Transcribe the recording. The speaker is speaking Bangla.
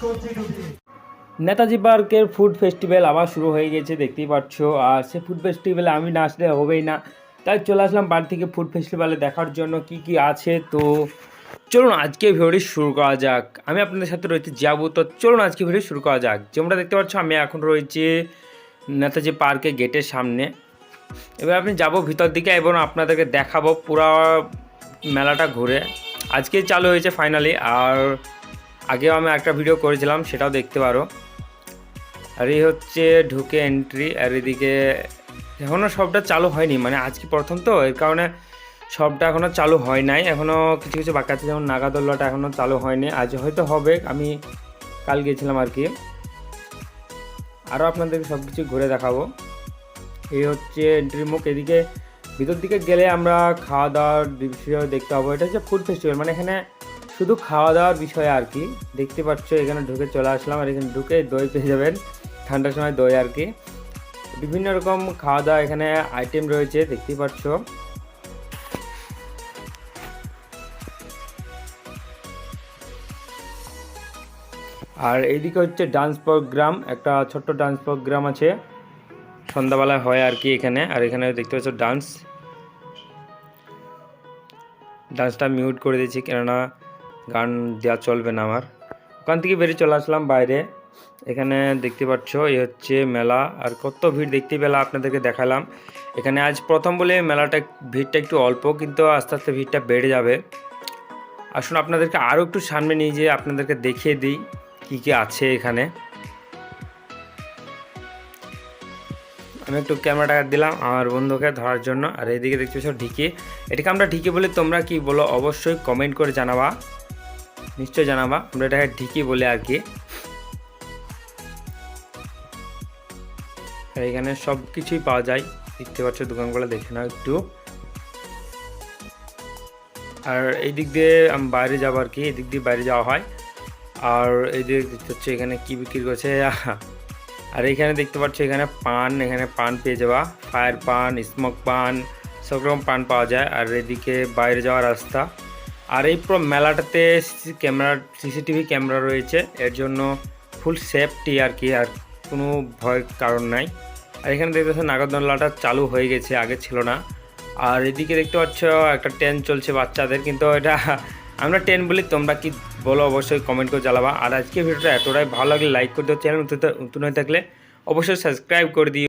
কবজি ডুবিয়ে নেতাজি পার্কের ফুড ফেস্টিভ্যাল আবার শুরু হয়ে গেছে, দেখতেই পাচ্ছ। আর সে ফুড ফেস্টিভ্যালে আমি না আসলে হবেই না। তাই চলে আসলাম বাড়ি থেকে ফুড ফেস্টিভ্যালে দেখার জন্য কি কি আছে। তো চলুন আজকে ভিডিওটি শুরু করা যাক। আমি আপনাদের সাথে রয়েছে যাব তো চলুন আজকে ভিডিও শুরু করা যাক। যেমনটা দেখতে পাচ্ছ, আমি এখন রয়েছে নেতাজি পার্কের গেটের সামনে। এবার আপনি যাব ভিতর দিকে এবং আপনাদেরকে দেখাবো পুরো মেলাটা ঘুরে। আজকে চালু হয়েছে ফাইনালি আর আগেও আমি একটা ভিডিও করেছিলাম, সেটাও দেখতে পারো। আর এই হচ্ছে ঢুকে এন্ট্রি আর এদিকে এখনও সবটা চালু হয়নি মানে আজকে প্রথম তো, এর কারণে সবটা এখনও চালু হয় নাই। এখনও কিছু কিছু বাকি আছে, যেমন নাগাদোল্লাটা এখনও চালু হয়নি। আজ হয়তো হবে, আমি কাল গিয়েছিলাম আর কি। আরও আপনাদেরকে সব কিছু ঘুরে দেখাবো। এই হচ্ছে মুখ, এদিকে ভিতর দিকে গেলে আমরা খাওয়া দাওয়ার বিষয় দেখতে পাবো। এটা হচ্ছে ফুড ফেস্টিভ্যাল মানে এখানে শুধু খাওয়া দাওয়ার বিষয় আর কি। দেখতে পাচ্ছ, এখানে ঢুকে চলে আসলাম আর এখানে ঢুকে দই পেয়ে যাবেন। ঠান্ডার সময় দই আর কি। বিভিন্ন রকম খাওয়া দাওয়া এখানে আইটেম রয়েছে দেখতেই পাচ্ছ। আর এইদিকে হচ্ছে ডান্স প্রোগ্রাম একটা ছোট্ট ডান্স প্রোগ্রাম আছে। সন্ধ্যাবেলায় হয় আর কি এখানে। আর এখানে দেখতে পাচ্ছ ডান্স ডান্সটা মিউট করে দিয়েছি কেননা গান দেওয়া চলবে না আমার। ওখান থেকে বেরিয়ে চলে আসলাম বাইরে। এখানে দেখতে পাচ্ছ এই হচ্ছে মেলা। আর কত ভিড় দেখতে পেলা আপনাদেরকে দেখালাম। এখানে আজ প্রথম বলে মেলাটা ভিড়টা একটু অল্প, কিন্তু আস্তে আস্তে ভিড়টা বেড়ে যাবে। আসুন আপনাদেরকে আরও একটু সামনে নিয়ে যেয়ে আপনাদেরকে দেখিয়ে দিই কী কী আছে এখানে। আমি একটু ক্যামেরাটা দিলাম আমার বন্ধুকে ধরার জন্য। আর এইদিকে দেখতে পাচ্ছ ঢিকি। এটাকে আমরা ঢিকি বলে, তোমরা কি বলো? অবশ্যই কমেন্ট করে জানাবা। নিশ্চয় জানাবা, আমরা এটাকে ঢিকি বলে আর কি। আর এখানে সব কিছুই পাওয়া যায়। দেখতে পাচ্ছ দোকানগুলো, দেখে নাও একটু। আর এই দিক দিয়ে আমি বাইরে যাব আর কি এই দিক দিয়ে বাইরে যাওয়া হয়। আর এই দিকে দেখতে হচ্ছে এখানে কি বিক্রি করছে? আর এখানে দেখতে পাচ্ছ এখানে পান এখানে পান পেয়ে যাওয়া ফায়ার পান, স্মোক পান, সব রকম পান পাওয়া যায়। আর এদিকে বাইরে যাওয়ার রাস্তা। আর এই পুরো মেলাটাতে ক্যামেরা, সিসিটিভি ক্যামেরা রয়েছে। এর জন্য ফুল সেফটি আর কি, আর কোনো ভয়ের কারণ নাই। আর এখানে দেখতে পাচ্ছ নাগরদোল্লাটা চালু হয়ে গেছে, আগে ছিল না। আর এদিকে দেখতে পাচ্ছ একটা ট্রেন চলছে বাচ্চাদের, কিন্তু এটা আমরা টেন বলি, তোমরা কি বলো অবশ্যই কমেন্ট করে জ্বালাবা আর আজকে ভিডিওটা এতটাই। ভালো লাগলে লাইক করে দিও চ্যানেল নতুন হয়ে থাকলে অবশ্যই সাবস্ক্রাইব করে দিও।